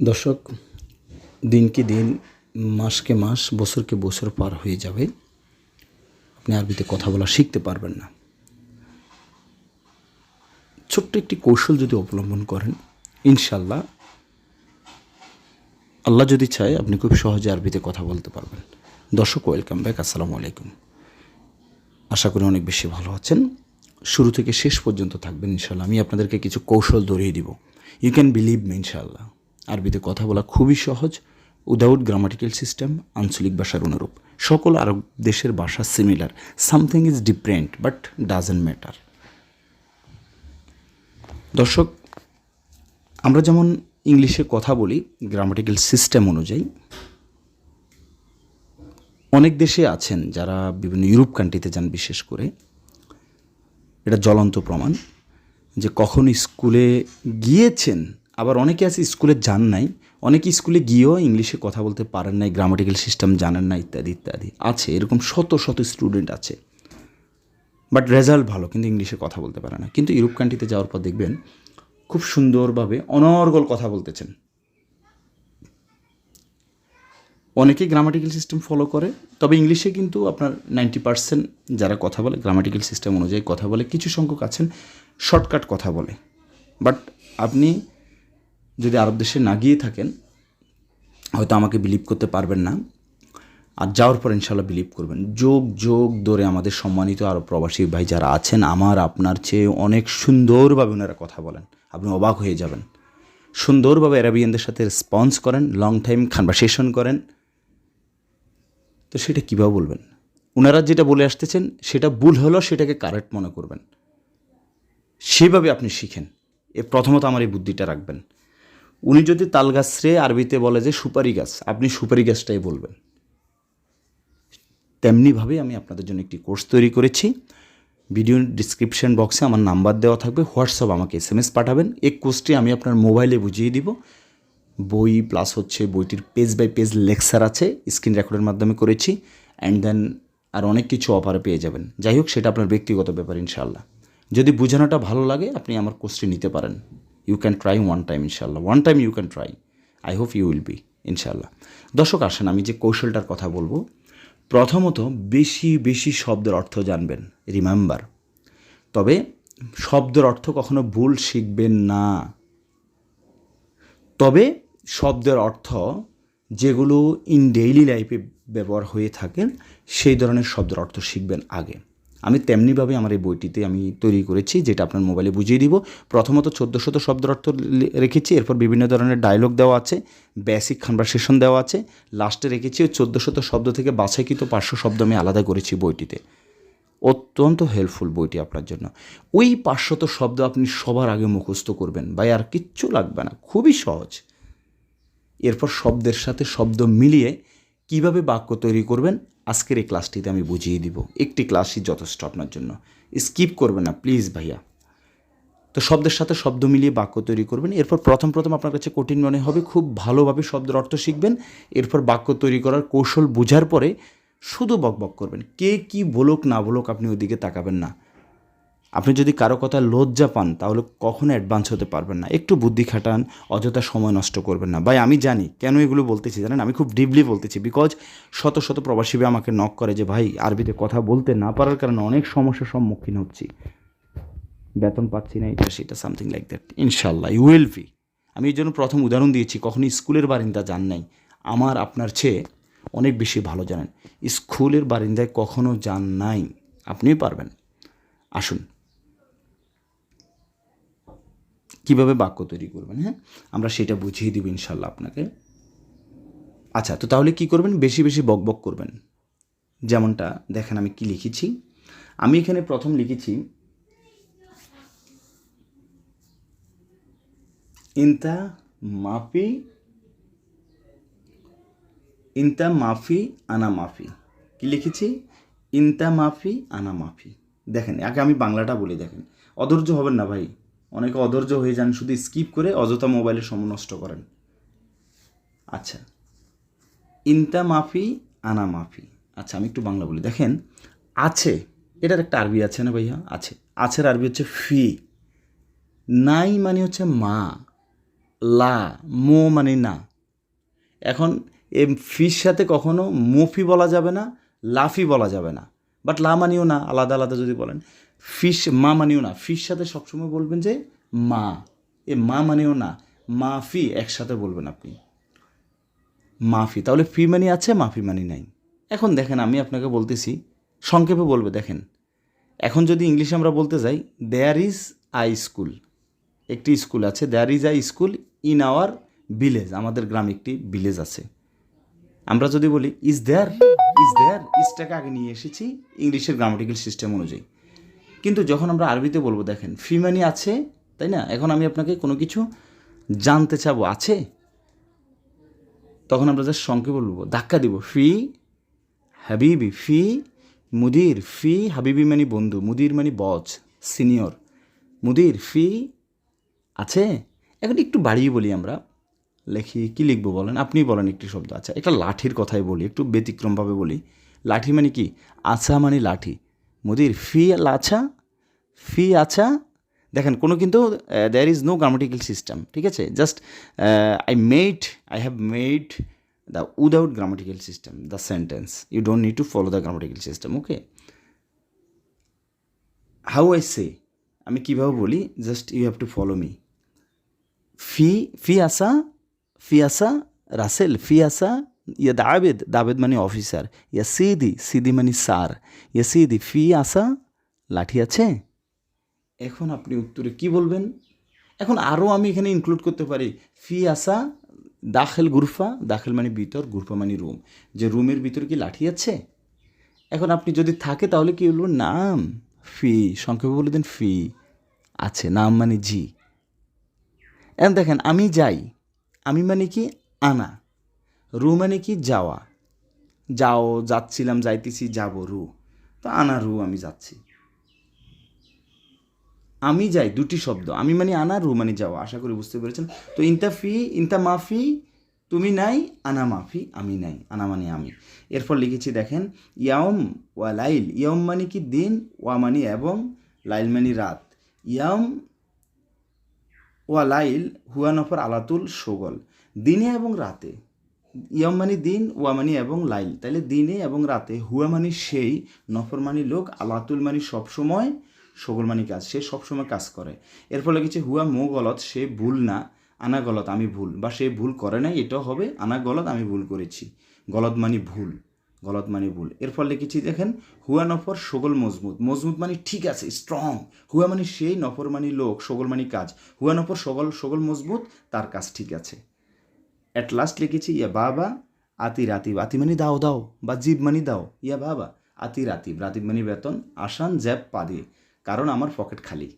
দর্শক দিনকে দিন মাসকে মাস বছরকে বছর পার হয়ে যাবে। আপনি আরবিতে কথা বলা শিখতে পারবেন না। ছোট্ট একটি কৌশল যদি অবলম্বন করেন ইনশাল্লাহ আল্লাহ যদি চায়, আপনি খুব সহজে আরবিতে কথা বলতে পারবেন। দর্শক ওয়েলকাম ব্যাক আসসালামু আলাইকুম। আশা করি অনেক বেশি ভালো আছেন। শুরু থেকে শেষ পর্যন্ত থাকবেন ইনশাল্লাহ আমি আপনাদেরকে কিছু কৌশল ধরিয়ে দিব। ইউ ক্যান বিলিভ মি ইনশাল্লাহ আরবিতে কথা বলা খুবই সহজ। উইদাউট গ্রামাটিক্যাল সিস্টেম আঞ্চলিক ভাষার অনুরূপ। সকল আরব দেশের ভাষা similar something is different but doesn't matter দর্শক, আমরা যেমন ইংলিশে কথা বলি গ্রামাটিক্যাল সিস্টেম অনুযায়ী, অনেক দেশে আছেন যারা বিভিন্ন ইউরোপ কান্ট্রিতে যান বিশেষ করে। এটা জ্বলন্ত প্রমাণ যে কখন স্কুলে গিয়েছেন আবার অনেকে আছে স্কুলে যান নাই, অনেকে স্কুলে গিয়েও ইংলিশে কথা বলতে পারেন নাই গ্রামাটিক্যাল সিস্টেম জানেন না, ইত্যাদি ইত্যাদি। আছে, এরকম শত শত স্টুডেন্ট আছে। বাট রেজাল্ট ভালো, কিন্তু ইংলিশে কথা বলতে পারে না। কিন্তু ইউরোপ কান্ট্রিতে যাওয়ার পর দেখবেন, খুব সুন্দরভাবে অনর্গল কথা বলতেছেন। অনেকেই গ্রামাটিক্যাল সিস্টেম ফলো করে, তবে ইংলিশে কিন্তু আপনার নাইনটি পার্সেন্ট যারা কথা বলে গ্রামাটিক্যাল সিস্টেম অনুযায়ী কথা বলে, কিছু সংখ্যক আছেন শর্টকাট কথা বলে। বাট আপনি যদি আরব দেশে না গিয়ে থাকেন, হয়তো আমাকে বিলিভ করতে পারবেন না। আর যাওয়ার পর ইনশাল্লাহ বিলিভ করবেন। যোগ যোগ ধরে আমাদের সম্মানিত আরব প্রবাসী ভাই যারা আছেন, আমার, আপনার চেয়ে অনেক সুন্দরভাবে ওনারা কথা বলেন। আপনি অবাক হয়ে যাবেন। সুন্দরভাবে অ্যারাবিয়ানদের সাথে রেসপন্স করেন লং টাইম কনভারসেশন করেন। তো সেটা কীভাবে বলবেন? ওনারা যেটা বলে আসতেছেন, সেটা ভুল হলেও সেটাকে কারেক্ট মনে করবেন। সেভাবে আপনি শিখেন। এ প্রথমত আমার এই বুদ্ধিটা রাখবেন। উনি যদি তাল গাছরে আরবিতে বলে যে সুপারি গাছ, আপনি সুপারি গাছটাই বলবেন। তেমনিভাবে আমি আপনাদের জন্য একটি কোর্স তৈরি করেছি। ভিডিও ডিসক্রিপশন বক্সে আমার নাম্বার দেওয়া থাকবে। হোয়াটসঅ্যাপ আমাকে এস এম এস পাঠাবেন। এই কোর্সটি আমি আপনার মোবাইলে বুঝিয়ে দিব। বই প্লাস হচ্ছে বইটির পেজ বাই পেজ লেকচার আছে স্ক্রিন রেকর্ডের মাধ্যমে করেছি। অ্যান্ড দেন আর অনেক কিছু অফারে পেয়ে যাবেন। যাই হোক, সেটা আপনার ব্যক্তিগত ব্যাপার ইনশাল্লাহ যদি বোঝানোটা ভালো লাগে, আপনি আমার কোর্সটি নিতে পারেন। You can try one time ইনশাল্লাহ one time you can try I hope you will be ইনশাল্লাহ দর্শক, আসেন, আমি যে কৌশলটার কথা বলব, প্রথমত বেশি বেশি শব্দের অর্থ জানবেন রিমেম্বার তবে শব্দের অর্থ কখনো ভুল শিখবেন না। তবে শব্দের অর্থ যেগুলো ইন ডেইলি লাইফে ব্যবহার হয়ে থাকেন সেই ধরনের শব্দের অর্থ শিখবেন আগে। আমি তেমনিভাবে আমার এই বইটিতে আমি তৈরি করেছি, যেটা আপনার মোবাইলে বুঝিয়ে দিব। প্রথমত চোদ্দ শত শব্দের অর্থ রেখেছি, এরপর বিভিন্ন ধরনের ডায়লগ দেওয়া আছে বেসিক কনভারসেশন দেওয়া আছে। লাস্টে রেখেছি ওই চোদ্দ শত শব্দ থেকে বাছাইকৃত পাঁচশো শব্দ আমি আলাদা করেছি বইটিতে। অত্যন্ত হেল্পফুল বইটি আপনার জন্য। ওই পাঁচশত শব্দ আপনি সবার আগে মুখস্থ করবেন বা আর কিচ্ছু লাগবে না, খুবই সহজ। এরপর শব্দের সাথে শব্দ মিলিয়ে কীভাবে বাক্য তৈরি করবেন? আজকের এই ক্লাসটিতে আমি বুঝিয়ে দিব। একটি ক্লাসই যথেষ্ট আপনার জন্য। স্কিপ করবেন না, প্লিজ ভাইয়া। তো শব্দের সাথে শব্দ মিলিয়ে বাক্য তৈরি করবেন। এরপর প্রথম প্রথম আপনার কাছে কঠিন মনে হবে, খুব ভালোভাবে শব্দের অর্থ শিখবেন। এরপর বাক্য তৈরি করার কৌশল বোঝার পরে শুধু বকবক করবেন। কে কি বলুক না বলুক আপনি ওইদিকে তাকাবেন না। আপনি যদি কারও কথা লজ্জা পান, তাহলে কখনো অ্যাডভান্স হতে পারবেন না। একটু বুদ্ধি খাটান, অযথা সময় নষ্ট করবেন না। ভাই, আমি জানি, কেন এগুলো বলতেছি জানেন? আমি খুব ডিপলি বলতেছি বিকজ শত শত প্রবাসী আমাকে নক করে যে, ভাই, আরবিতে কথা বলতে না পারার কারণে অনেক সমস্যার সম্মুখীন হচ্ছি। বেতন পাচ্ছি না, এটা, সেটা সামথিং লাইক দ্যাট ইনশাল্লাহ ইউ উইল বি আমি এই জন্য প্রথম উদাহরণ দিয়েছি কখনো স্কুলের বারিন্দা যান নাই। আমার, আপনার চেয়ে অনেক বেশি ভালো জানেন। স্কুলের বারিন্দায় কখনো যান নাই। আপনিই পারবেন। আসুন কীভাবে বাক্য তৈরি করবেন হ্যাঁ? আমরা সেটা বুঝিয়ে দিব ইনশাল্লাহ আপনাকে। আচ্ছা তো তাহলে কি করবেন? বেশি বেশি বকবক করবেন। যেমনটা, দেখেন আমি কি লিখেছি। আমি এখানে প্রথম লিখেছি, ইনতা মাফি ইনতা মাফি আনা মাফি। কি লিখেছি? ইনতা মাফি আনা মাফি। দেখেন, আগে আমি বাংলাটা বলি, দেখেন। অধৈর্য হবেন না ভাই। অনেকে অধৈর্য হয়ে যান, শুধু স্কিপ করে অযথা মোবাইলের সময় নষ্ট করেন। আচ্ছা ইনতা মাফি, আনা মাফি। আচ্ছা আমি একটু বাংলা বলি। দেখেন, আছে, এটার একটা আরবি আছে না ভাইয়া? আছে। আছের আরবি হচ্ছে ফি। নাই মানে হচ্ছে মা। লা, মো মানে না। এখন এ ফির সাথে কখনো মুফি বলা যাবে না লাফি বলা যাবে না। বাট লা মানিও না, আলাদা আলাদা যদি বলেন। ফিশ মা মানিও না। ফিশ সাথে সবসময় বলবেন যে, মা। এ মা মানিও না। মা ফি একসাথে বলবেন আপনি। মাফি তাহলে ফি মানি আছে মাফি মানি নাই। এখন দেখেন, আমি আপনাকে বলতেছি, সংক্ষেপে বলবে, দেখেন। এখন যদি ইংলিশে আমরা বলতে যাই দেয়ার ইজ আই স্কুল একটি স্কুল আছে। There is I school in our village আমাদের গ্রামে একটি ভিলেজ আছে। আমরা যদি বলি ইজ দেয়ার ইজ দেয়ার ইজটাকে আগে নিয়ে এসেছি ইংলিশের গ্রামাটিক্যাল সিস্টেম অনুযায়ী। কিন্তু যখন আমরা আরবিতে বলব, দেখেন ফি মানি আছে, তাই না? এখন আমি আপনাকে কোনো কিছু জানতে চাবো, আছে? তখন আমরা জাস্ট সংক্ষেপে বলব, ধাক্কা দিব, ফি হাবিবি, ফি মুদির, ফি হাবিবি মানে বন্ধু, মুদির মানে বজ সিনিয়র মুদির, ফি আছে? এখন একটু বাড়িয়ে বলি আমরা। লেখি, কি লিখব বলেন? আপনি বলেন একটি শব্দ। আচ্ছা একটা লাঠির কথাই বলি, একটু ব্যতিক্রমভাবে বলি। লাঠি মানে কি? আছা মানে লাঠি। মুদির, ফি লাছা, ফি আছা। দেখেন, কোনো কিন্তু there is no grammatical system ঠিক আছে? Just I made I have made the without grammatical system the sentence you don't need to follow the grammatical system okay how I say আমি কীভাবে বলি? Just you have to follow me ফি ফি আসা ফি আসা রাসেল ফি আসা ইয়া দাবেদ দাবেদ মানে অফিসার। ইয়া সিদি সিদি মানে সার। ইয়া সিদি ফি আসা লাঠি আছে। এখন আপনি উত্তরে কি বলবেন? এখন আরও আমি এখানে ইনক্লুড করতে পারি। ফি আসা দাখেল গুরফা, দাখেল মানে ভিতর, গুরফা মানে রুম। যে রুমের ভিতরে কি লাঠি আছে? এখন আপনি যদি থাকে তাহলে কি বলব? নাম, ফি, সংক্ষেপে বলে দেন, ফি আছে। নাম মানে জি। এখন দেখেন, আমি যাই। আমি মানে কি আনা, রু মানে কি যাওয়া। যাও, যাচ্ছিলাম, যাইতেছি, যাব রু। তো আনা, রু, আমি যাচ্ছি। আমি যাই দুটি শব্দ, আমি মানে আনা, রু মানে যাওয়া, আশা করি বুঝতে পেরেছেন। তো ইনতা ফি, ইনতা মাফি, তুমি নাই, আনা মাফি, আমি নাই, আনা মানে আমি। এরপর লিখেছি, দেখেন ইয়াম ওয়া লাইল ইয়ম মানে কি দিন, ওয়া মানে এবং, লাইল মানে রাত। ইয়াম ওয়া লাইল হুয়া নফর আলাতুল সোগল। দিনে এবং রাতে। ইয়ম মানে দিন, ওয়া মানে এবং লাইল। তাহলে দিনে এবং রাতে হুয়া মানে সেই, নফর মানে লোক, আলাতুল মানে সবসময় সগল মানে কাজ। সে সবসময় কাজ করে। এর ফলে কিছু হুয়া মো গলত, সে ভুল না, আনা গলত আমি ভুল। বা সে ভুল করে নাই, এটাও হবে, আনা গলত আমি ভুল করেছি। গলত মানে ভুল। গলত মানে ভুল। এর ফলে লিখেছি দেখেন? হুয়া নফর সগল মজবুত। মজবুত মানে ঠিক আছে স্ট্রং হুয়া মানে সেই, নফর মানে লোক, সগল মানে কাজ। হুয়া নফর সগল সগল মজবুত, তার কাজ ঠিক আছে। অ্যাট লাস্ট লিখেছি, ইয়া বাবা, আতি রাতিব। আতি মানে দাও দাও, বা জীব মানে দাও। ইয়া বাবা, আতি রাতিব। রাতিব মানে বেতন, আসান, জ্যাব পা কারণ আমার পকেট খালি।